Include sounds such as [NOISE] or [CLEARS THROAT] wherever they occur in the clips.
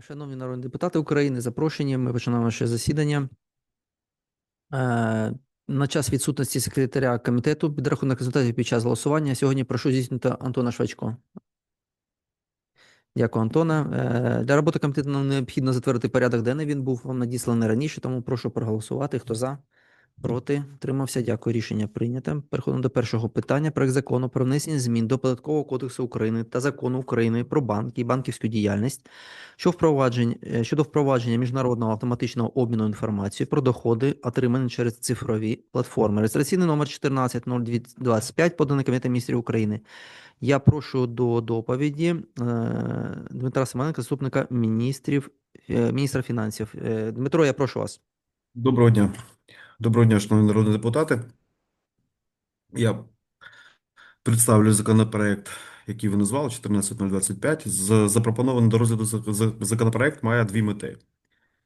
Шановні народні депутати України, запрошені. Ми починаємо наше засідання. Е, На час відсутності секретаря комітету підрахунок результатів під час голосування. Сьогодні прошу здійснити Антона Швачко. Дякую, Антона. Е, Для роботи комітету нам необхідно затвердити порядок денний. Він був вам надісланий раніше, тому прошу проголосувати. Хто за? Проти? Тримався. Дякую. Рішення прийнято. Переходимо до першого питання. Проект закону про внесення змін до Податкового кодексу України та закону України про банки і банківську діяльність що впроваджень, е, щодо впровадження міжнародного автоматичного обміну інформацією про доходи, отримані через цифрові платформи. Реєстраційний номер 140225, поданий Кабінетом міністрів України. Я прошу до доповіді е, Дмитра Семененка, заступника міністрів, е, міністра фінансів. Дмитро, я прошу вас. Доброго дня. Доброго дня, шановні народні депутати. Я представлю законопроект, який ви назвали, 14025. Запропонований до розгляду за- за- законопроект має дві мети.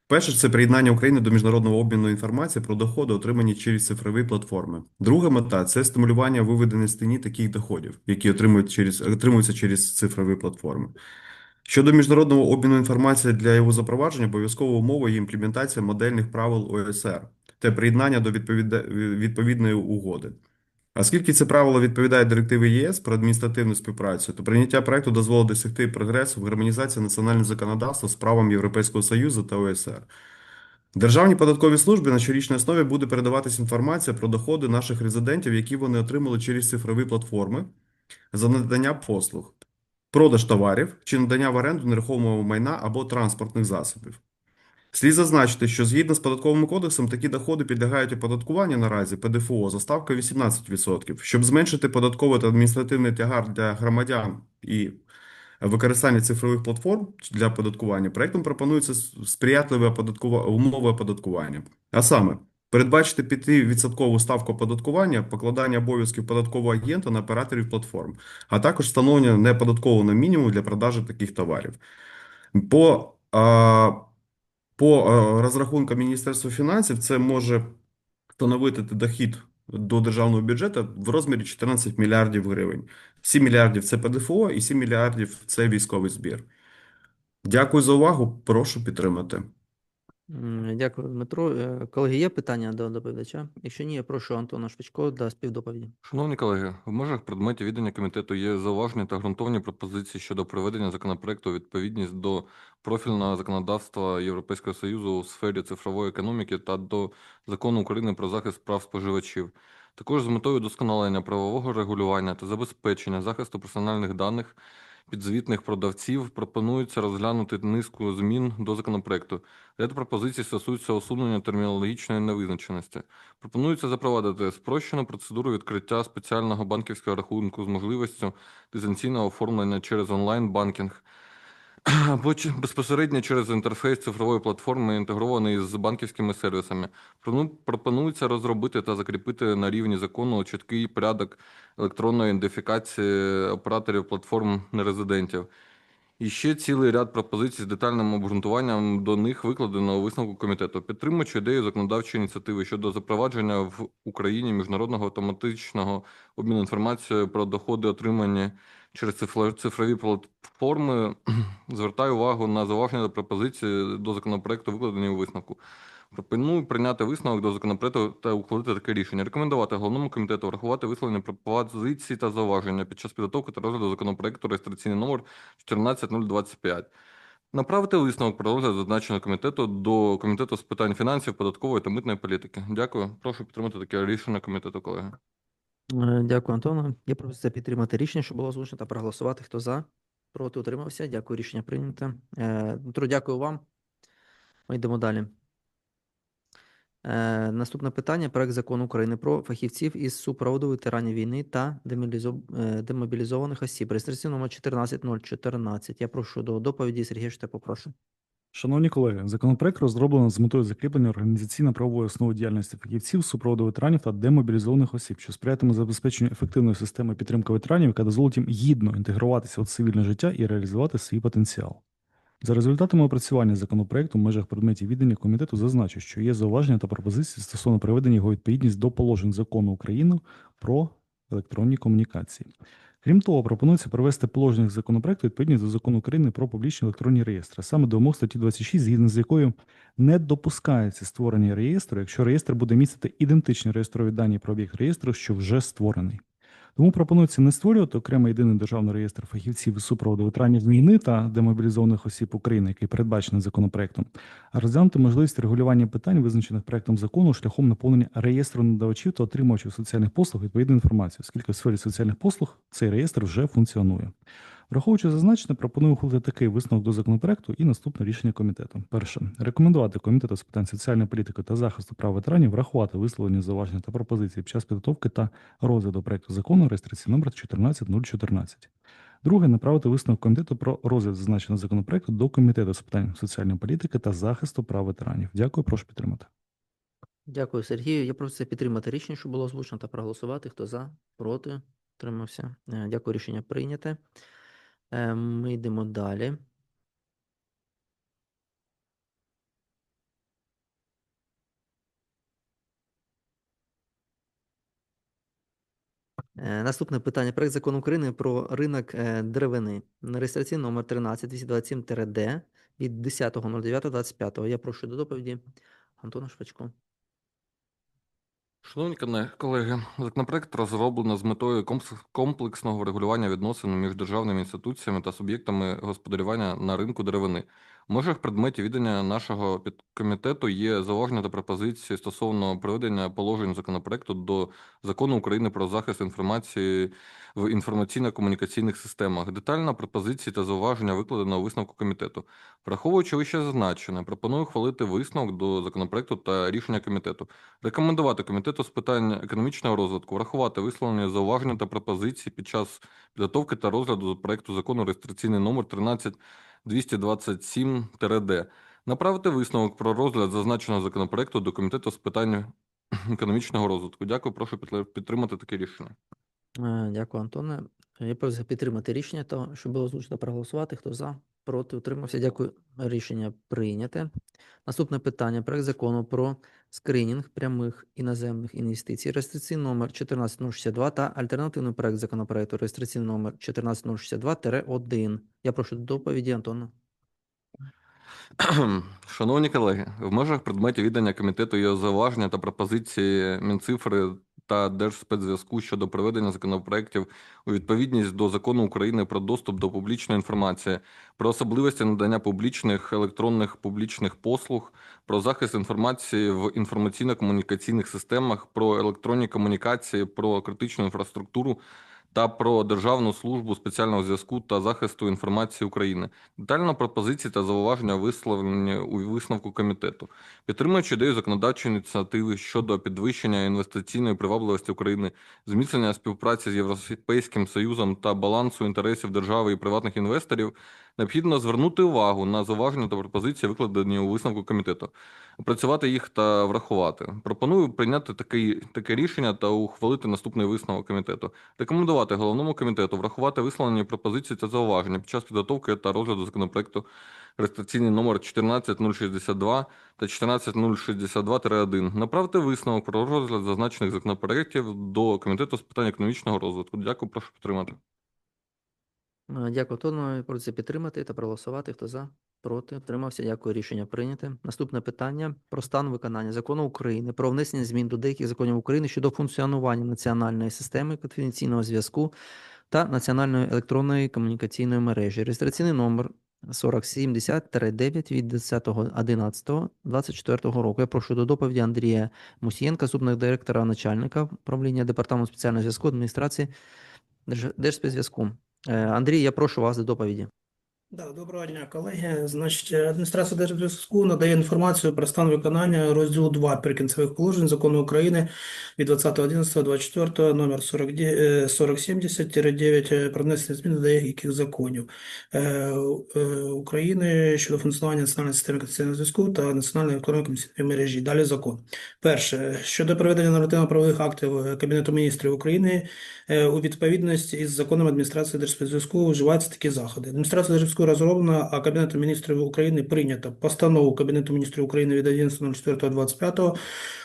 Перше, це приєднання України до міжнародного обміну інформації про доходи, отримані через цифрові платформи. Друга мета це стимулювання виведення з тіні таких доходів, які отримують через, отримуються через цифрові платформи. Щодо міжнародного обміну інформації для його запровадження, обов'язковою умовою є імплементація модельних правил ОСР та приєднання до відповідної угоди. Оскільки ці правила відповідають директиві ЄС про адміністративну співпрацю, то прийняття проекту дозволить досягти прогресу в гармонізації національного законодавства з правом Європейського Союзу та ОСР. Державній податковій службі на щорічній основі буде передаватися інформація про доходи наших резидентів, які вони отримали через цифрові платформи за надання послуг, продаж товарів чи надання в оренду нерухомого майна або транспортних засобів. Слід зазначити, що згідно з податковим кодексом такі доходи підлягають оподаткуванню наразі ПДФО за ставкою 18%. Щоб зменшити податковий та адміністративний тягар для громадян і використання цифрових платформ для оподаткування, проектом пропонується сприятливі оподаткува- умови оподаткування. А саме, передбачити 5% ставку оподаткування, покладання обов'язків податкового агента на операторів платформ, а також встановлення неоподаткованого мінімуму для продажу таких товарів. По а, по е, розрахункам Міністерства фінансів це може становити дохід до державного бюджету в розмірі 14 мільярдів гривень. 7 мільярдів це ПДФО і 7 мільярдів це військовий збір. Дякую за увагу. Прошу підтримати. Дякую, Дмитро. Е, Колеги, є питання до доповідача? Якщо ні, я прошу Антона Швачко до співдоповіді. Шановні колеги, в межах предметів відання комітету є зауваження та ґрунтовні пропозиції щодо приведення законопроекту відповідність до профільного законодавства Європейського Союзу у сфері цифрової економіки та до Закону України про захист прав споживачів. Також з метою досконалення правового регулювання та забезпечення захисту персональних даних підзвітних продавців пропонується розглянути низку змін до законопроекту. Ряд пропозицій стосуються усунення термінологічної невизначеності. Пропонується запровадити спрощену процедуру відкриття спеціального банківського рахунку з можливістю дистанційного оформлення через онлайн-банкінг або безпосередньо через інтерфейс цифрової платформи, інтегрований з банківськими сервісами. Пропонується розробити та закріпити на рівні закону чіткий порядок електронної ідентифікації операторів платформ нерезидентів. І ще цілий ряд пропозицій з детальним обґрунтуванням до них викладено у висновку комітету, підтримуючи ідею законодавчої ініціативи щодо запровадження в Україні міжнародного автоматичного обміну інформацією про доходи, отримані через цифрові платформи. [CLEARS THROAT] Звертаю увагу на зауваження та пропозиції до законопроекту, викладені у висновку. Пропоную прийняти висновок до законопроекту та ухвалити таке рішення. Рекомендувати головному комітету врахувати висловлені пропозиції та зауваження під час підготовки та розгляду законопроекту реєстраційний номер 14025. Направити висновок про розгляд зазначеного комітету до комітету з питань фінансів, податкової та митної політики. Дякую. Прошу підтримати таке рішення комітету, колеги. Е, Дякую, Антоне. Є пропозиція підтримати рішення, що було озвучено, та проголосувати. Хто за? Проти утримався. Дякую, рішення прийнято. Е, Дмитро, дякую вам. Ми йдемо далі. Е, Наступне питання: проект закону України про фахівців із супроводу ветеранів війни та демобілізованих осіб. Реєстраційний номер 14014. Я прошу до доповіді Сергія Штепа, прошу. Шановні колеги, законопроект розроблено з метою закріплення організаційно-правової основи діяльності фахівців, супроводу ветеранів та демобілізованих осіб, що сприятиме забезпеченню ефективної системи підтримки ветеранів, яка дозволить їм гідно інтегруватися у цивільне життя і реалізувати свій потенціал. За результатами опрацювання законопроекту в межах предметів віддання комітету зазначу, що є зауваження та пропозиції стосовно приведення його відповідність до положень закону України про електронні комунікації. Крім того, пропонується привести положення законопроекту відповідність до закону України про публічні електронні реєстри, саме до вимог статті 26, згідно з якою не допускається створення реєстру, якщо реєстр буде містити ідентичні реєстрові дані про об'єкт реєстру, що вже створений. Тому пропонується не створювати окремий єдиний державний реєстр фахівців із супроводу ветеранів війни та демобілізованих осіб України, який передбачений законопроектом, а розглянути можливість регулювання питань, визначених проектом закону, шляхом наповнення реєстру надавачів та отримувачів соціальних послуг відповідної інформації, оскільки в сфері соціальних послуг цей реєстр вже функціонує. Враховуючи зазначене, пропоную ухвалити такий висновок до законопроекту і наступне рішення комітету. Перше рекомендувати комітету з питань соціальної політики та захисту прав ветеранів врахувати висловлені зауваження та пропозиції під час підготовки та розгляду проекту закону реєстраційний номер 14014. Друге, направити висновок комітету про розгляд зазначеного законопроекту до комітету з питань соціальної політики та захисту прав ветеранів. Дякую, прошу підтримати. Дякую, Сергію. Я прошу підтримати рішення, що було озвучено, та проголосувати. Хто за, проти, тримався. Е, Дякую, рішення прийняте. Е, Ми йдемо далі. Е, Наступне питання. Проект закону України про ринок е, деревини. Реєстраційний номер 13227-д від 10.09.25. Я прошу до доповіді Антона Швачко. Шановні колеги, законопроект розроблено з метою комплексного врегулювання відносин між державними інституціями та суб'єктами господарювання на ринку деревини. В межах предметів відання нашого підкомітету є зауваження та пропозиції стосовно приведення положень законопроекту до закону України про захист інформації в інформаційно-комунікаційних системах. Детальна пропозиції та зауваження викладено у висновку комітету. Враховуючи вище зазначене, пропоную ухвалити висновок до законопроекту та рішення комітету. Рекомендувати комітету з питань економічного розвитку врахувати висловлені зауваження та пропозиції під час підготовки та розгляду проекту закону реєстраційний номер 13227-д. Направити висновок про розгляд зазначеного законопроекту до комітету з питань [CLEARS THROAT] економічного розвитку. Дякую, прошу підтримати таке рішення. Е, Дякую, Антоне. Я прошу підтримати рішення, то, що було озвучено, проголосувати. Хто за, проти, утримався. Дякую. Рішення прийняте. Наступне питання. Проект закону про скринінг прямих іноземних інвестицій. Реєстраційний номер 14062 та альтернативний проект законопроекту реєстраційний номер 14062-1. Я прошу до доповіді Антона. [CLEARS THROAT] Шановні колеги, в межах предметів віддання комітету є зауваження та пропозиції Мінцифри та Держспецзв'язку щодо приведення законопроєктів у відповідність до закону України про доступ до публічної інформації, про особливості надання публічних електронних публічних послуг, про захист інформації в інформаційно-комунікаційних системах, про електронні комунікації, про критичну інфраструктуру та про Державну службу спеціального зв'язку та захисту інформації України. Детально пропозиції та зауваження висловлені у висновку комітету. Підтримуючи ідею законодавчої ініціативи щодо підвищення інвестиційної привабливості України, зміцнення співпраці з Європейським Союзом та балансу інтересів держави і приватних інвесторів, необхідно звернути увагу на зауваження та пропозиції, викладені у висновку комітету, опрацювати їх та врахувати. Пропоную прийняти такий, таке рішення та ухвалити наступний висновок комітету. Рекомендувати головному комітету врахувати висловлені пропозиції та зауваження під час підготовки та розгляду законопроекту реєстраційний номер 14062 та 14062-1. Направити висновок про розгляд зазначених законопроєктів до комітету з питань економічного розвитку. Дякую, прошу підтримати. Е, Дякую, Антону. Прошу підтримати та проголосувати. Хто за? Проти, утримався. Дякую. Рішення прийняте. Наступне питання про стан виконання закону України про внесення змін до деяких законів України щодо функціонування національної системи конфіденційного зв'язку та національної електронної комунікаційної мережі. Реєстраційний номер 4070-9 від 10.11.24 року. Я прошу до доповіді Андрія Мусієнка, заступник директора начальника управління департаменту спеціального зв'язку адміністрації Держ- Держспецзв'язку. Е, Андрій, я прошу вас до доповіді. Да, доброго дня, колеги. Значить, адміністрація Держзв'язку надає інформацію про стан виконання розділу 2 прикінцевих положень Закону України від 20.11.24 номер 40, е, 4070-9 е, про внесення змін до деяких законів е, е, України щодо функціонування національної системи конституційного зв'язку та національної електронної комунікаційної мережі. Далі закон. Перше, щодо приведення нормативно-правових актів Кабінету міністрів України у відповідності із законом адміністрації Держспецзв'язку вживаються такі заходи. Адміністрація Держспецзв'язку розроблена, а Кабінетом міністрів України прийнято постанову Кабінету міністрів України від 11.04.25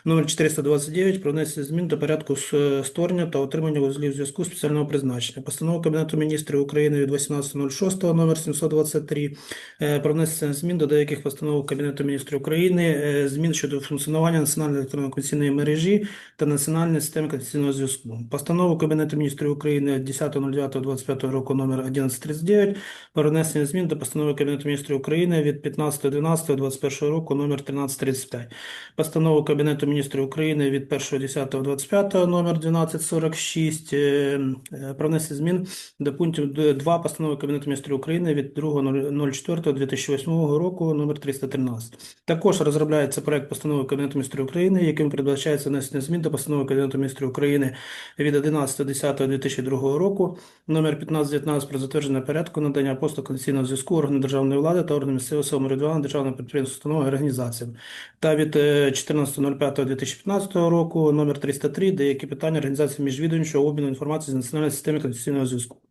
номер 429 про внесення змін до порядку створення та отримання вузлів зв'язку спеціального призначення. Постанова Кабінету міністрів України від 18.06 номер 723 е, про внесення змін до деяких постанов Кабінету міністрів України, е, змін щодо функціонування національної електронно-комунікаційної мережі та національної системи конституційного зв'язку. Постанову Кабінету міністрів України від 10.09.25 року номер 1139 про внесення змін до постанови Кабінету міністрів України від 15.12.21 року номер 1335. Постанову Кабінету міністрів України від 1.10.25 номер 1246 е, е, про внесення змін до пунктів 2 постанови Кабінету міністрів України від 2.04.2008 року номер 313. Також розробляється проект постанови Кабінету міністрів України, яким передбачається внесення змін до постанови Кабінету міністрів України від 11.10.2002 року номер 1519 про затвердження порядку надання послуг конституційного зв'язку органів державної влади та органів місцевого самоврядування державних підприємств, установ і організаціям. Та від е, 14.05.2015 року номер 303 деякі питання організації міжвідомчого обміну інформації з національної системи конституційного зв'язку.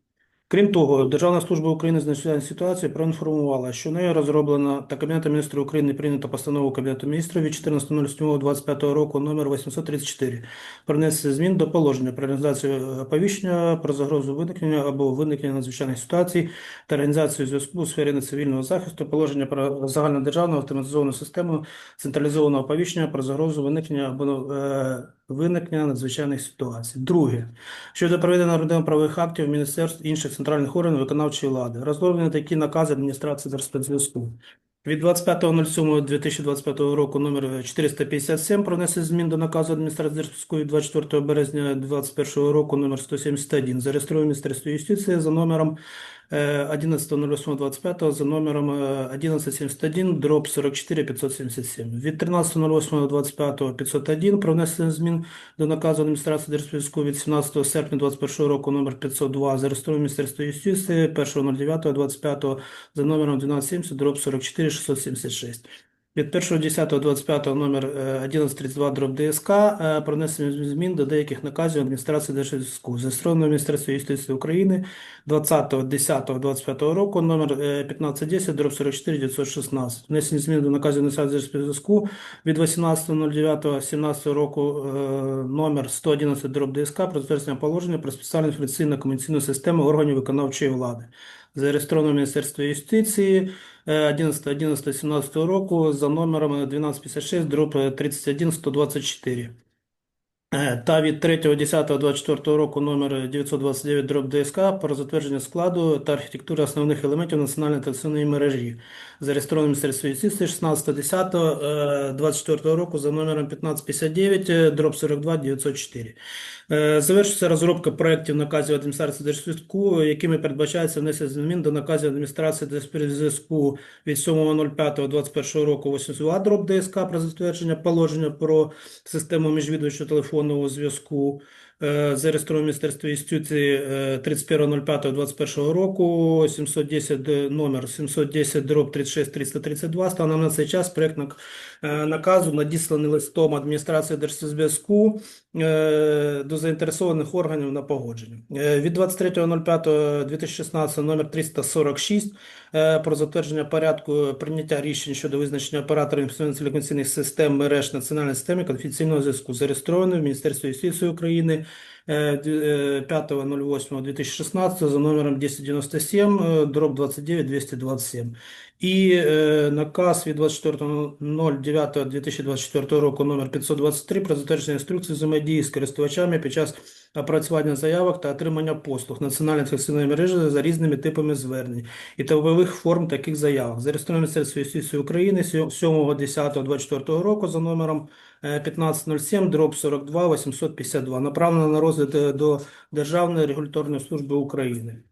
Крім того, Державна служба України з надзвичайної ситуації проінформувала, що нею розроблена та Кабінетом міністрів України прийнята постанова Кабінету міністрів від 14.07.25 року номер 834 про внесення змін до положення про організацію оповіщення про загрозу виникнення або виникнення надзвичайних ситуацій та організацію зв'язку у сфері цивільного захисту, положення про загальнодержавну автоматизовану систему централізованого оповіщення про загрозу виникнення або е, виникнення надзвичайних ситуацій. Друге, щодо проведення нормативно-правових актів міністерств інших центральних органів виконавчої влади, розроблені такі накази адміністрації Держспецзв'язку. Від 25.07.2025 року номер 457 про внесення змін до наказу адміністрації Держспецзв'язку від 24 березня 2021 року номер 171 зареєстрований Міністерство юстиції за номером 11.08.25 за номером е, 1171 дроб 44 577. Від 13.08.25 501 про внесення змін до наказу адміністрації Держспецзв'язку від 17 серпня 2021 року номер 502 зареєстрований Міністерство юстиції 1.09.25 за номером 1270 дроб 44 676. Від 1.10.25 номер е, 1132 дроб ДСК е, про внесення змін до деяких наказів адміністрації Держзв'язку. Зареєстровано Міністерство юстиції України 20.10.25 року номер е, 1510 дроб 44 916. Внесення змін до наказів адміністрації Держзв'язку від 18.09.17 року е, номер 111 дроб ДСК про затвердження положення про спеціальну інформаційно-комунікаційну систему органів виконавчої влади. Зареєстровано в Міністерстві юстиції е, 11.11.17 року за номером 1256 дроб 31 124. Е, Та від 3.10.24 року номер 929 дроб ДСК про затвердження складу та архітектури основних елементів національної телевізійної мережі. Зареєстровано в Міністерстві юстиції 16.10.24 року за номером 1559 е, дроб 42 904. Е, Завершується розробка проєктів наказів адміністрації Держзв'язку, якими передбачається внесення змін до наказів адміністрації Держзв'язку від 7.05.21 року 82 дроб ДСК про затвердження положення про систему міжвідувачого телефонного зв'язку. Е, Зареєстровано в Міністерстві юстиції 31.05.2021 року 710 д- номер 710 дроб 36 332. Станом на цей час проєкт е, наказу надісланий листом адміністрації Держзв'язку е, до заінтересованих органів на погодження. Е, Від 23.05.2016 номер 346 е, про затвердження порядку прийняття рішень щодо визначення операторів телекомунікаційних систем мереж національної системи конфіційного зв'язку зареєстрований в Міністерстві юстиції України е, е, 5.08.2016 за номером 1097 дробь дроб 29 227. І наказ від 24.09.2024 року номер 523 про затвердження інструкції взаємодії з користувачами під час опрацювання заявок та отримання послуг національної телевізійної мережі за різними типами звернень і типових форм таких заявок. Зареєстровано Міністерство юстиції України 7.10.24 року за номером е, 1507 дроб 42 852, направлено на розгляд е, до Державної регуляторної служби України.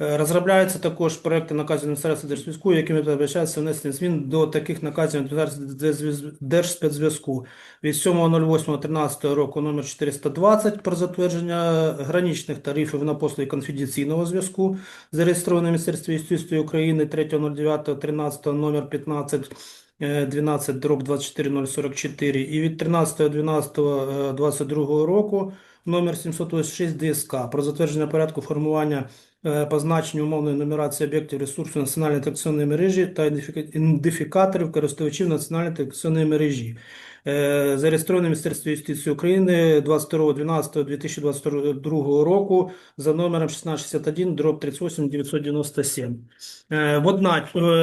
Е, Розробляються також проекти наказів Міністерства Держзв'язку, якими передбачається внесення змін до таких наказів Держзв'яз- Держспецзв'язку. Від 7.08.13 року номер 420 про затвердження граничних тарифів на послуги конфіденційного зв'язку, зареєстрований Міністерстві юстиції України 3.09.13 номер 15 е, 12 дроб 24044 і від 13.12.22 року номер 786 ДСК про затвердження порядку формування е, позначення умовної нумерації об'єктів ресурсу національної телекційної мережі та ідентифіка- ідентифікаторів користувачів національної телекційної мережі. Е, Зареєстрований Міністерстві юстиції України 22.12.2022 року за номером 1661 дроб 38 997. Е, е,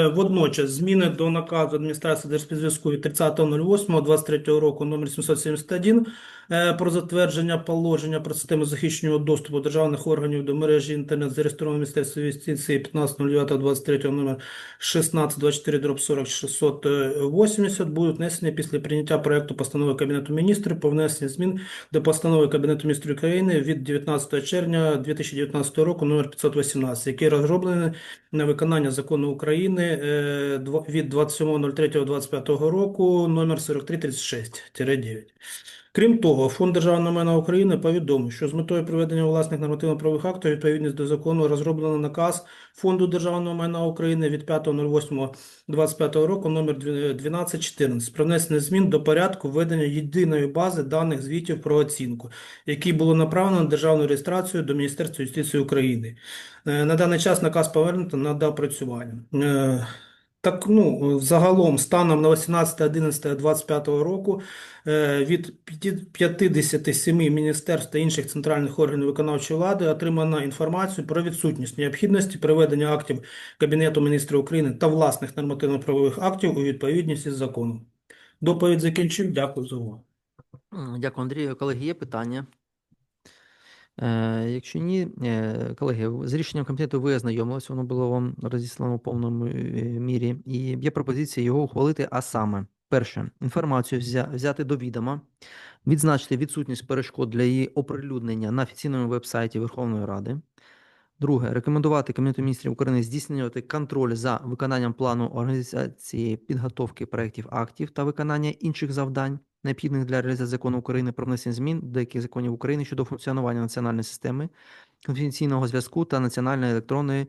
Водночас зміни до наказу адміністрації Держспецзв'язку від 30.08.23 року номер 771 е, про затвердження положення про систему захищеного доступу державних органів до мережі інтернет зареєстрованого в Міністерстві юстиції 15.09.23 номер 1624 дроб 40 680 будуть внесені після прийняття проекту постанови Кабінету міністрів про внесення змін до постанови Кабінету міністрів України від 19 червня 2019 року номер 518, який розроблений на виконання закону України е, від 27.03.25 року номер 4336-9. Крім того, Фонд державного майна України повідомив, що з метою приведення власних нормативно-правових актів відповідність до закону розроблено наказ Фонду державного майна України від 5.08.25 року номер 1214 про внесення змін до порядку введення єдиної бази даних звітів про оцінку, який було направлено на державну реєстрацію до Міністерства юстиції України. Е, На даний час наказ повернуто на доопрацювання. Так, ну, загалом, станом на 18.11.25 року е, від п'яті- 57 міністерств та інших центральних органів виконавчої влади отримано інформацію про відсутність необхідності приведення актів Кабінету міністрів України та власних нормативно-правових актів у відповідність із законом. Доповідь закінчив. Дякую за увагу. Дякую, Андрію. Колеги, є питання? Е, Якщо ні, е, колеги, з рішенням комітету ви ознайомились, воно було вам розіслано в повному е, мірі, і є пропозиція його ухвалити, а саме, перше, інформацію взяти до відома, відзначити відсутність перешкод для її оприлюднення на офіційному веб-сайті Верховної Ради. Друге, рекомендувати Кабінету міністрів України здійснювати контроль за виконанням плану організації підготовки проєктів актів та виконання інших завдань, необхідних для реалізації закону України про внесення змін до деяких законів України щодо функціонування національної системи конфіденційного зв'язку та національної електронної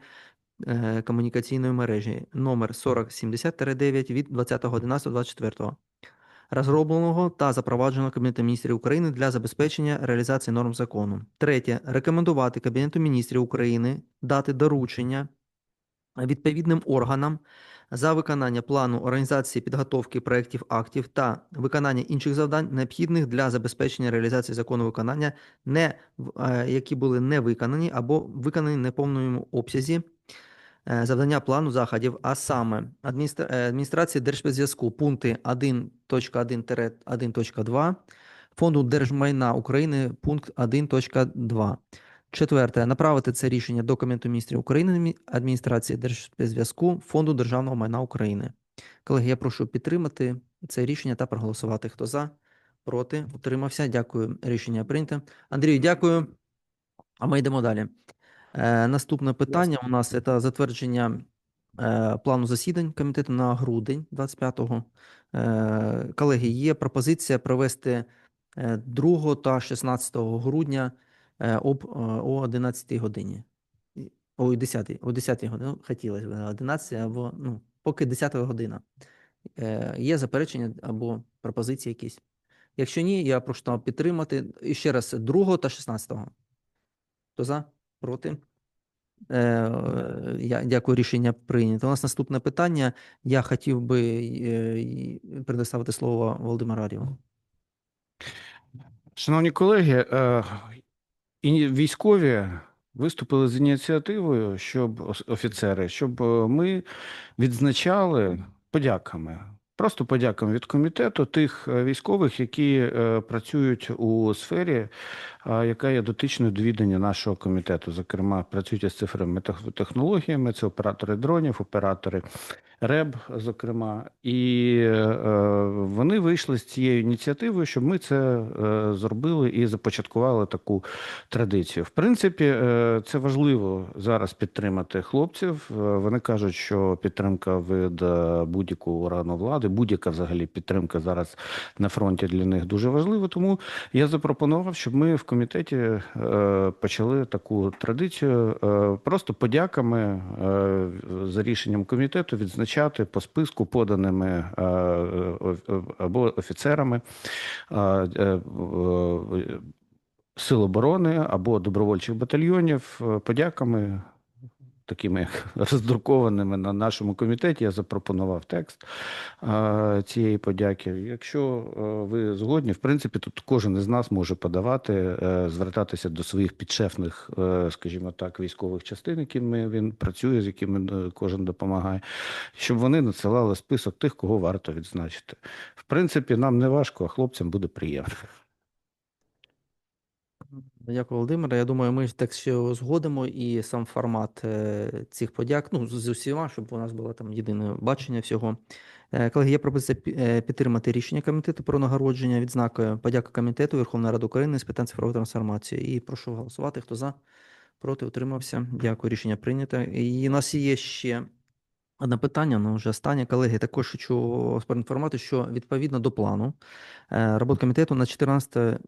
е, комунікаційної мережі номер 4070-9 від 20.11.24 розробленого та запровадженого Кабінетом міністрів України для забезпечення реалізації норм закону. Третє. Рекомендувати Кабінету міністрів України дати доручення відповідним органам за виконання плану організації підготовки проєктів актів та виконання інших завдань, необхідних для забезпечення реалізації закону виконання, не, е, які були не виконані або виконані в неповному обсязі е, завдання плану заходів, а саме е, адміністрації Держспецзв'язку пункти 1.1-1.2, Фонду держмайна України пункт 1.2. Четверте, направити це рішення до Кабінету міністрів України, адміністрації Держспецзв'язку, Фонду державного майна України. Колеги, я прошу підтримати це рішення та проголосувати. Хто за, проти, утримався. Дякую. Рішення прийнято. Андрію, дякую. А ми йдемо далі. Е, наступне питання у нас це затвердження е, плану засідань комітету на грудень 25-го. Е, колеги, є пропозиція провести е, 2 та 16 грудня е, об, е, о 11 годині. Ой, 10, о 10 годині. Ну, хотілося б 11 або, ну, поки 10 година. Е, є заперечення або пропозиції якісь? Якщо ні, я прошу підтримати. І ще раз, 2 та 16. Хто за? Проти? Е, я дякую, рішення прийнято. У нас наступне питання. Я хотів би е, предоставити слово Володимиру Ар'єву. Шановні колеги, е, і військові виступили з ініціативою, щоб офіцери, щоб е, ми відзначали подяками. Просто подяками від комітету тих е, військових, які е, працюють у сфері, е, яка є дотичною до відання нашого комітету. Зокрема, працюють із цифровими тех- технологіями, це оператори дронів, оператори РЕБ, зокрема, і вони вийшли з цією ініціативою, щоб ми це зробили і започаткували таку традицію. В принципі, це важливо зараз підтримати хлопців. Вони кажуть, що підтримка від будь-якого органу влади, будь-яка взагалі підтримка зараз на фронті для них дуже важлива. Тому я запропонував, щоб ми в комітеті е, почали таку традицію е, просто подяками е, за рішенням комітету відзначати по списку поданими або офіцерами Сил оборони або добровольчих батальйонів подяками такими [LAUGHS] роздрукованими на нашому комітеті. Я запропонував текст цієї подяки. Якщо е, ви згодні, в принципі, тут кожен із нас може подавати, е, звертатися до своїх підшефних, е, скажімо так, військових частин, якими він працює, з якими кожен допомагає, щоб вони надсилали список тих, кого варто відзначити. В принципі, нам не важко, а хлопцям буде приємно. Дякую, Володимире. Я думаю, ми так ще згодимо і сам формат е, цих подяк, ну, з усіма, щоб у нас було там єдине бачення всього. Е, Колеги, є пропозиція е, підтримати рішення комітету про нагородження відзнакою подяка комітету Верховної Ради України з питань цифрової трансформації. І прошу голосувати. Хто за? Проти утримався. Дякую, рішення прийнято. І у нас є ще одне питання, ну вже останнє. Колеги, також хочу вас проінформувати, що відповідно до плану роботи комітету на 14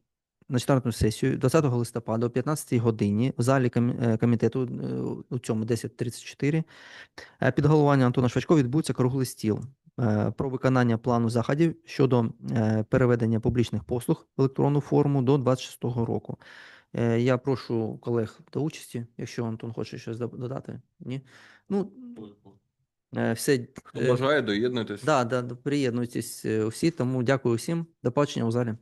на 14 сесію 20 листопада о 15 годині в залі е, комітету е, у цьому 10.34 е, під головуванням Антона Швачко відбудеться круглий стіл про виконання плану заходів щодо переведення публічних послуг в електронну форму до 26 року. Я прошу колег до участі, якщо Антон хоче щось додати. Ні? Ну, все. Хто бажає, доєднуйтесь. Да, да, да, приєднуйтесь усі, тому дякую всім. До побачення у залі.